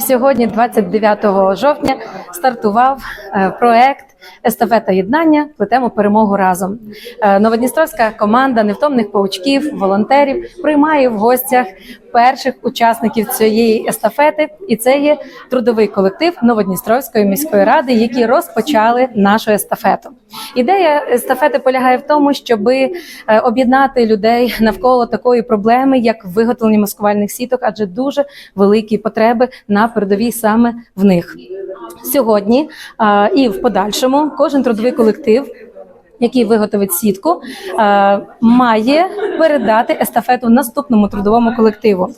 Сьогодні, 29 жовтня, стартував е, проект Естафета єднання плетемо перемогу разом. Е, Новодністровська команда невтомних паучків, волонтерів приймає в гостях перших учасників цієї естафети, і це є трудовий колектив Новодністровської міської ради, які розпочали нашу естафету. Ідея естафети полягає в тому, щоб об'єднати людей навколо такої проблеми, як виготовлення маскувальних сіток, адже дуже великі потреби на передовій саме в них. Сьогодні а, і в подальшому кожен трудовий колектив. Який виготовить сітку, е, має передати естафету наступному трудовому колективу.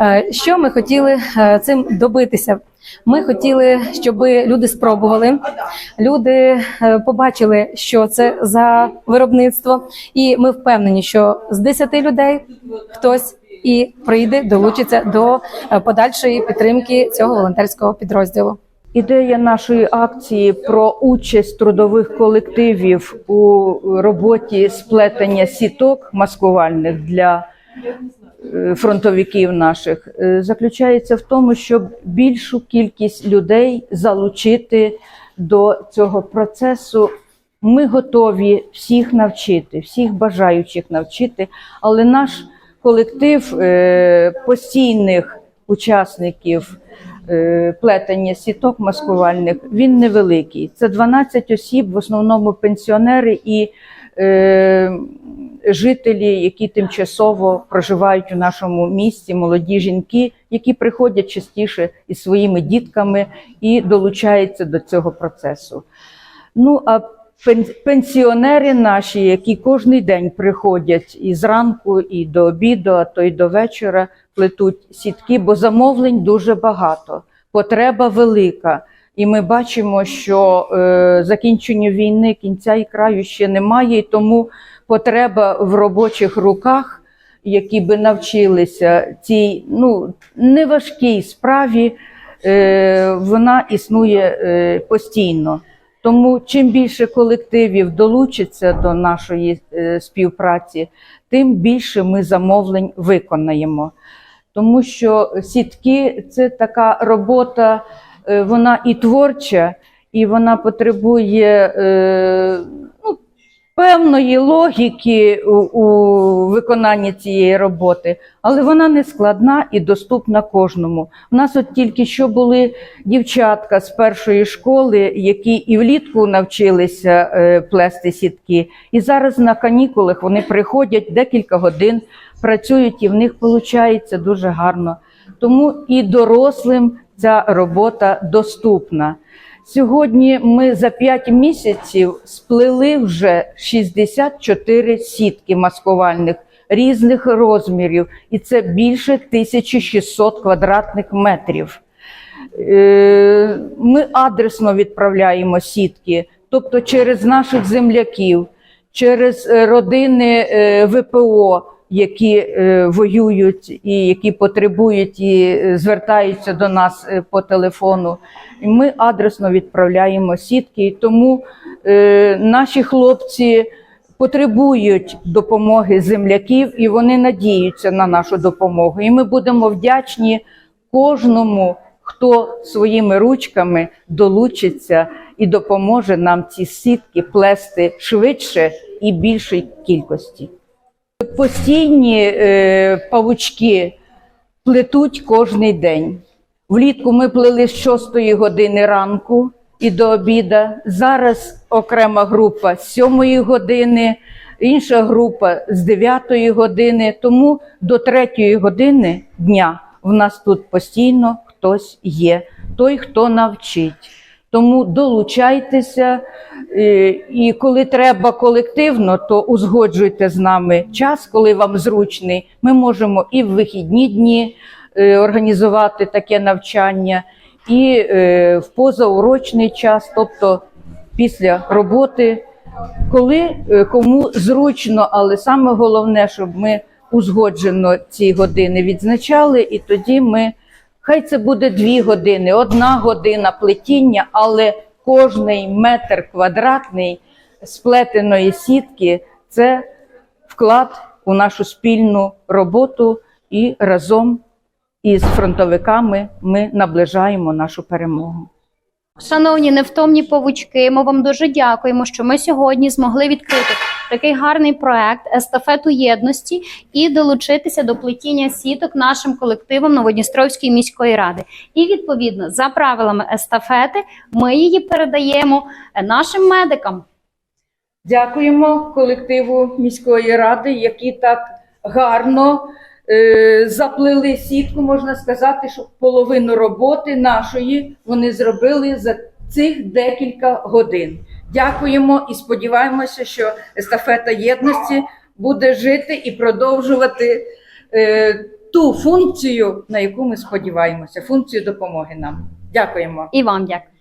Е, Що ми хотіли е, цим добитися? Ми хотіли, щоб люди спробували, люди е, побачили, що це за виробництво, і ми впевнені, що з 10 людей хтось і прийде, долучиться до е, подальшої підтримки цього волонтерського підрозділу. Ідея нашої акції про участь трудових колективів у роботі сплетення сіток маскувальних для е, фронтовиків наших е, заключається в тому, щоб більшу кількість людей залучити до цього процесу. Ми готові всіх навчити, всіх бажаючих навчити, але наш колектив е, постійних учасників плетення сіток маскувальних він невеликий. Це 12 осіб, в основному пенсіонери і е, жителі, які тимчасово проживають у нашому місті, молоді жінки, які приходять частіше із своїми дітками і долучаються до цього процесу. Ну а пенсіонери наші, які кожен день приходять і зранку, і до обіду, а то й до вечора плетуть сітки, бо замовлень дуже багато, потреба велика. І ми бачимо, що е, закінченню війни кінця і краю ще немає, і тому потреба в робочих руках, які би навчилися цій ну, неважкій справі, е, вона існує е, постійно. Тому чим більше колективів долучиться до нашої е, співпраці, тим більше ми замовлень виконаємо. Тому що сітки це така робота, е, вона і творча, і вона потребує е, певної логіки у, у виконанні цієї роботи, але вона не складна і доступна кожному. У нас от тільки що були дівчатка з першої школи, які і влітку навчилися е, плести сітки, і зараз на канікулах вони приходять декілька годин, працюють, і в них виходить дуже гарно. Тому і дорослим ця робота доступна. Сьогодні ми за 5 місяців сплели вже 64 сітки маскувальних різних розмірів, і це більше 1600 квадратних метрів. Е, Ми адресно відправляємо сітки, тобто через наших земляків, через родини е, ВПО, які е, воюють і які потребують і е, звертаються до нас е, по телефону. Ми адресно відправляємо сітки, тому наші хлопці потребують допомоги земляків, і вони надіються на нашу допомогу. І ми будемо вдячні кожному, хто своїми ручками долучиться і допоможе нам ці сітки плести швидше і більшій кількості. Постійні е, павучки плетуть кожний день. Влітку ми плели з 6 години ранку і до обіда. Зараз окрема група з 7 години, інша група з 9 години. Тому до 3 години дня в нас тут постійно хтось є, той, хто навчить. Тому долучайтеся, е, і коли треба колективно, то узгоджуйте з нами час, коли вам зручний. Ми можемо і в вихідні дні е, організувати таке навчання, і е, в позаурочний час, тобто після роботи, коли кому зручно, але саме головне, щоб ми узгоджено ці години відзначали, і тоді ми. Хай це буде дві години, одна година плетіння, але кожний метр квадратний сплетеної сітки це вклад у нашу спільну роботу і разом із фронтовиками ми наближаємо нашу перемогу. Шановні невтомні павучки, ми вам дуже дякуємо, що ми сьогодні змогли відкрити такий гарний проект естафету єдності і долучитися до плетіння сіток нашим колективом Новодністровської міської ради. І відповідно за правилами естафети ми її передаємо нашим медикам. Дякуємо колективу міської ради, які так гарно заплели сітку. Можна сказати, що половину роботи нашої вони зробили за цих декілька годин. Дякуємо і сподіваємося, що естафета єдності буде жити і продовжувати е, ту функцію, на яку ми сподіваємося, функцію допомоги нам. Дякуємо. І вам дякую.